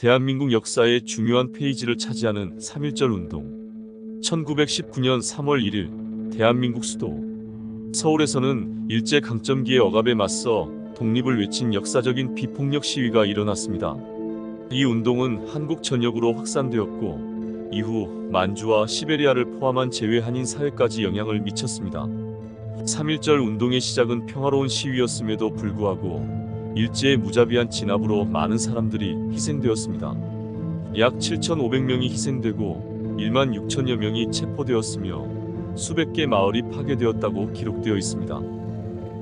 대한민국 역사의 중요한 페이지를 차지하는 3.1절 운동. 1919년 3월 1일 대한민국 수도 서울에서는 일제 강점기의 억압에 맞서 독립을 외친 역사적인 비폭력 시위가 일어났습니다. 이 운동은 한국 전역으로 확산되었고 이후 만주와 시베리아를 포함한 제외 한인 사회까지 영향을 미쳤습니다. 3.1절 운동의 시작은 평화로운 시위였음에도 불구하고 일제의 무자비한 진압으로 많은 사람들이 희생되었습니다. 약 7,500명이 희생되고 1만 6천여 명이 체포되었으며 수백 개 마을이 파괴되었다고 기록되어 있습니다.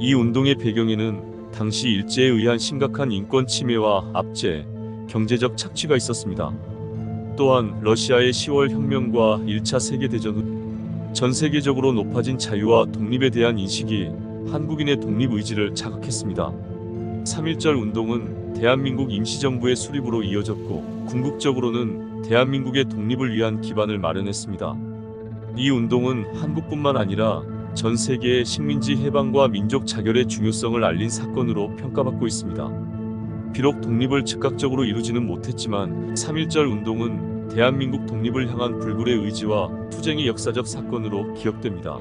이 운동의 배경에는 당시 일제에 의한 심각한 인권 침해와 압제, 경제적 착취가 있었습니다. 또한 러시아의 10월 혁명과 1차 세계대전 후 전 세계적으로 높아진 자유와 독립에 대한 인식이 한국인의 독립 의지를 자극했습니다. 3.1절 운동은 대한민국 임시정부의 수립으로 이어졌고 궁극적으로는 대한민국의 독립을 위한 기반을 마련했습니다. 이 운동은 한국뿐만 아니라 전 세계의 식민지 해방과 민족 자결의 중요성을 알린 사건으로 평가받고 있습니다. 비록 독립을 즉각적으로 이루지는 못했지만 3.1절 운동은 대한민국 독립을 향한 불굴의 의지와 투쟁의 역사적 사건으로 기억됩니다.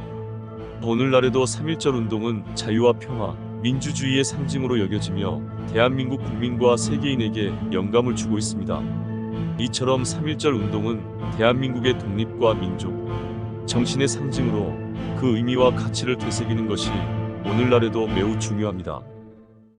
오늘날에도 3.1절 운동은 자유와 평화, 민주주의의 상징으로 여겨지며 대한민국 국민과 세계인에게 영감을 주고 있습니다. 이처럼 3.1절 운동은 대한민국의 독립과 민족, 정신의 상징으로 그 의미와 가치를 되새기는 것이 오늘날에도 매우 중요합니다.